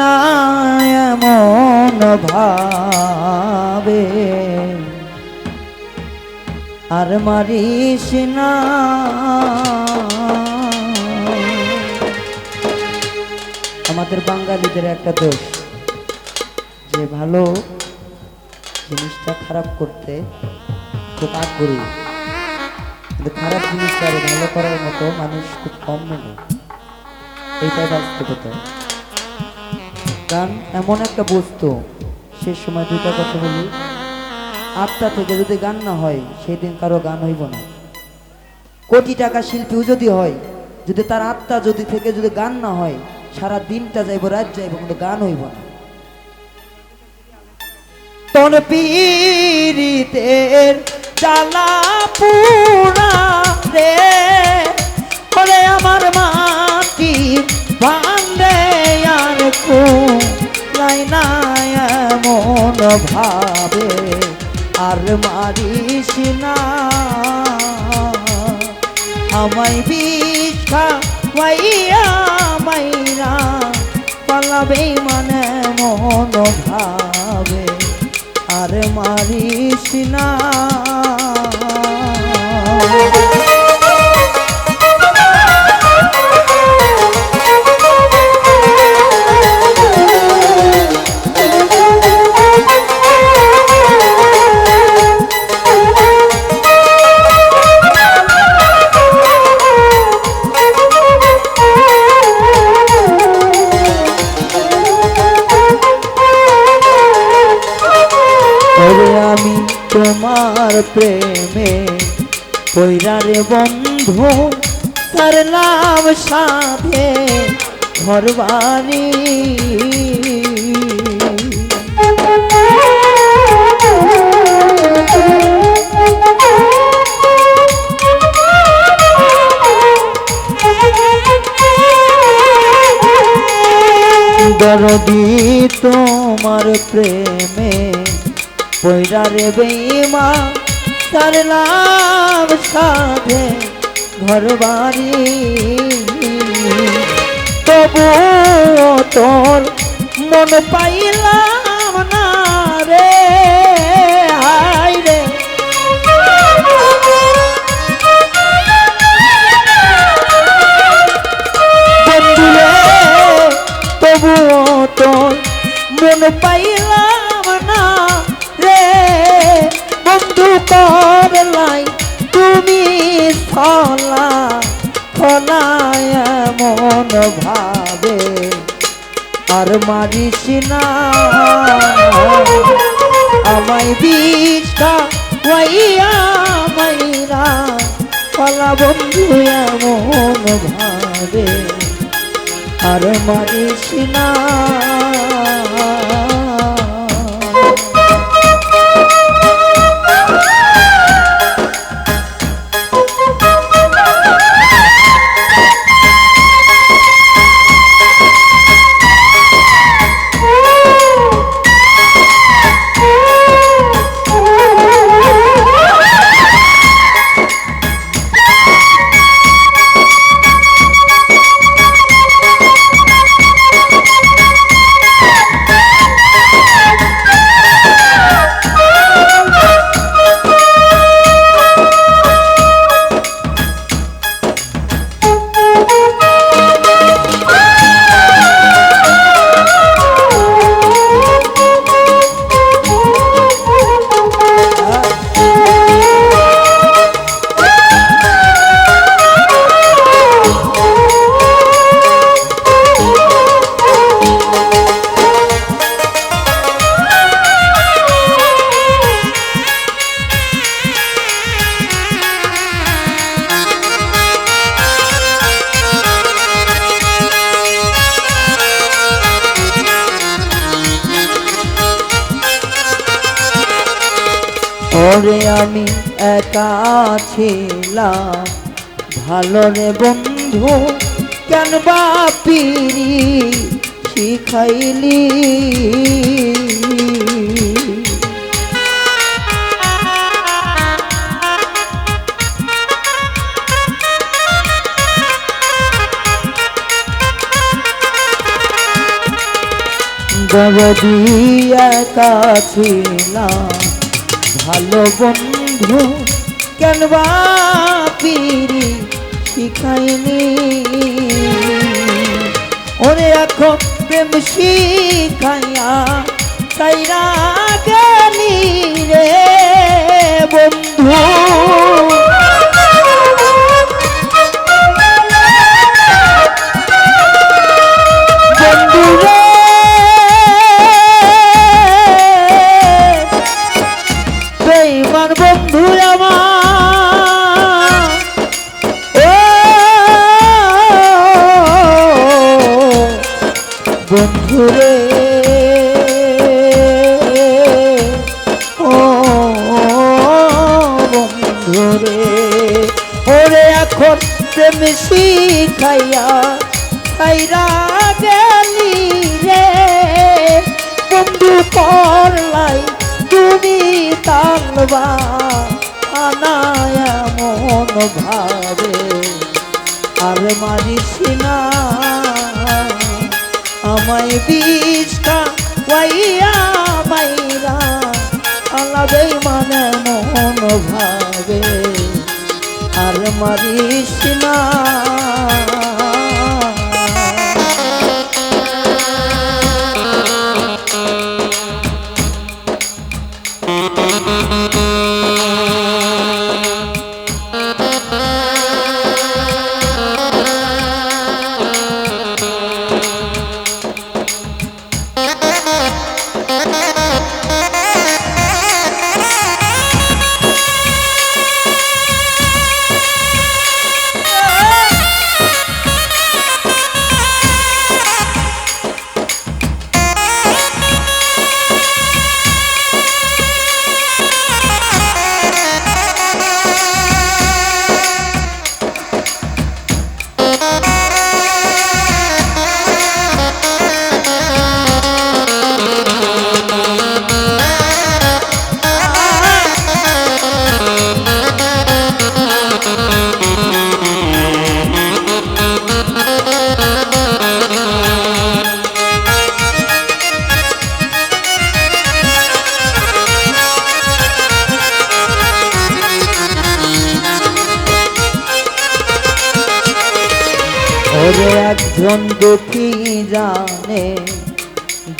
লাইনা এমন ভাবে। আর মারিস না। আমাদের বাঙালিদের একটা দোষ, যে ভালো জিনিসটা খারাপ করতে খুব আগ্রহী। কিন্তু খারাপ জিনিসটা ভালো করার মতো মানুষ খুব কম মেলে এইটাই বাস্তবতা। গান, এমন একটা বস্তু। সে সময় দুটা কথা বলি। আত্মা থেকে যদি গান না হয় সেই দিন কারও গান হইব না। কোটি টাকা শিল্পীও যদি হয়, যদি তার আত্মা যদি থেকে যদি গান না হয়, সারা দিনটা যাইব, রাত যাইব, কিন্তু গান হইব না। তন পীরিতের জ্বালা পুরা রে আমার মাটি ভাঙে কো লাইনা এমন ভাবে আর মারিস না। আমায় বিষ্ঠা ওয়াইয়া মাইরা পালাবে মানে মন ভাবে আর মারিস না। ওরে আমি তোমার প্রেমে কইরারে বন্ধু সারলাম সাথে ঘর দরদি তোমার প্রেমে পৈরারে বেমা সারলাম সাথে ঘর বাড়ি তবু তোর মন পাইলাম না রে, হায় রে। বন্ধুরে তোর মন পাইলাম করলাই তুমি ফলা ফলায় মন ভাবে, আর মারিস না। আমায় বিষটা ওয়াইয়া মাইরা, ফলা বন্ধু এমন ভাবে, আর মারিস না। ঘরে আমি একা ছিলাম। ভালো রে বন্ধু কেন বা পিরি শিখাইলি? দরদিয়া কাছিলাম ভালো বন্ধু কেন বা পিরি শিখাইনি? ওরে এখন প্রেম শিখাইয়া তাইরা গানি রে বন্ধু। প্রেম শিখাইয়া খাইরা গেলি রে। বন্ধু করলাই তুমি তালবা, আনায়া মন ভাবে। আর মারিস না, আমায় বিষটা ওয়াইয়া মাইরা আলাদাই মানে মন ভাবে। আর মারিস না ওরে একজন দুঃখী জানে,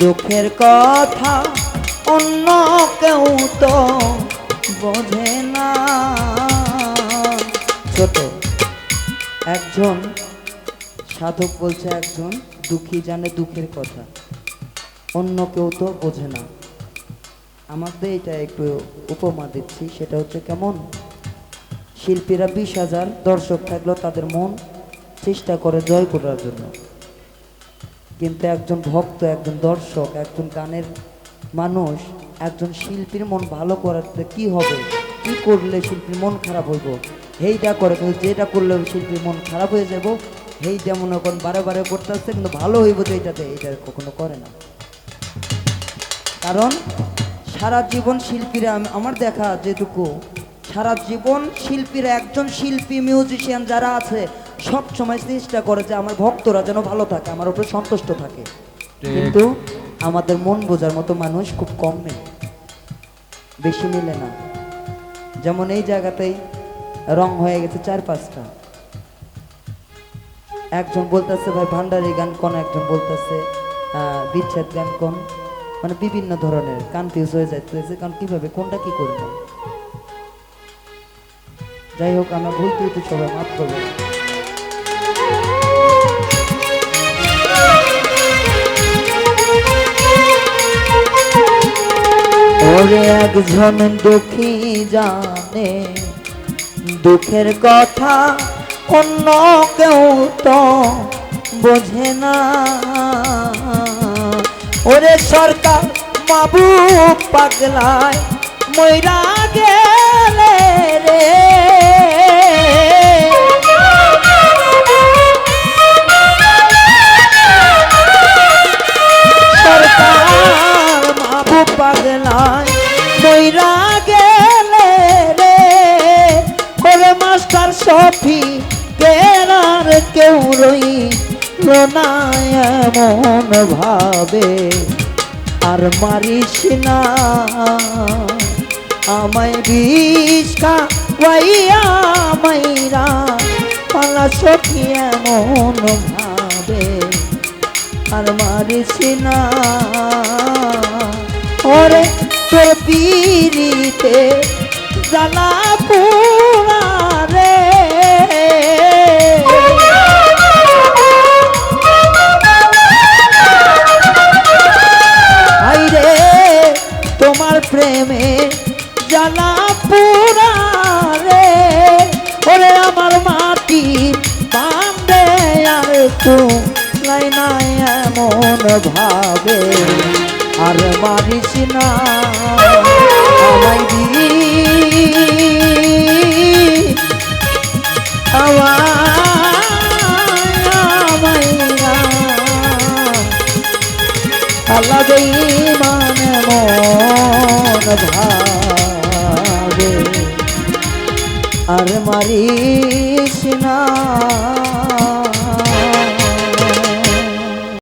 দুঃখের কথা অন্য কেউ তো বোঝে না। ছোট, একজন সাধক বলছে, একজন দুঃখী জানে দুঃখের কথা, অন্য কেউ তো বোঝে না। আমাদের এটা একটু উপমা দিচ্ছি, সেটা হচ্ছে কেমন? শিল্পীরা বিশ হাজার দর্শক থাকলেও তাদের মন চেষ্টা করে জয় করার জন্য। কিন্তু একজন ভক্ত, একজন দর্শক, একজন গানের মানুষ, একজন শিল্পীর মন ভালো করাতে কি হবে? কি করলে শিল্পীর মন খারাপ হইব? এইটা করে কিন্তু যেটা করলে শিল্পীর মন খারাপ হয়ে যাব এইটা মনে করেন বারে বারে করতে আসছে কিন্তু ভালো হইব তো এইটাতে, এইটা কখনো করে না। কারণ সারা জীবন শিল্পীরা, আম- আমার দেখা যেটুকু, সারা জীবন শিল্পীরা একজন শিল্পী মিউজিশিয়ান যারা আছে সব সময় চেষ্টা করে যে আমার ভক্তরা যেন ভালো থাকে আমার উপরে সন্তুষ্ট থাকে। কিন্তু আমাদের মন বোঝার মতো মানুষ খুব কম নেই বেশি মিলে না। যেমন এই জায়গাতেই রং হয়ে গেছে চার পাঁচটা। একজন বলতেছে ভাই ভান্ডারি গান কোন? একজন বলতেছে বিচ্ছেদ গান কোন? মানে বিভিন্ন ধরনের কনফিউজ হয়ে যাচ্ছে কারণ কীভাবে কোনটা কি করব যাই হোক আমরা ভুল ত্রুটি সবাই মাফ করব একজন দুঃখী জানে, দুঃখের কথা অন্য কেউ তো বোঝে না। ওরে সরকার, বাবু পাগলায় ময়রা গেলে রে। সরকার, বাবু পাগলায় ময়রা গেলে রে? ওরে মাস্টার সফি কেনার কেউ রই না ভাবে। আর মারিস না, আমায় বিষ খাওয়াইয়া মাইরা। পালা সখী এমন ভাবে। আর মারিস না, ওরে তোর পিড়িতে জ্বালা তোমার প্রেমে জ্বালা রে। ওরে আমার মাটি বান্ধে আর তু নাই নাই এমন ভাবে। আর মারিস না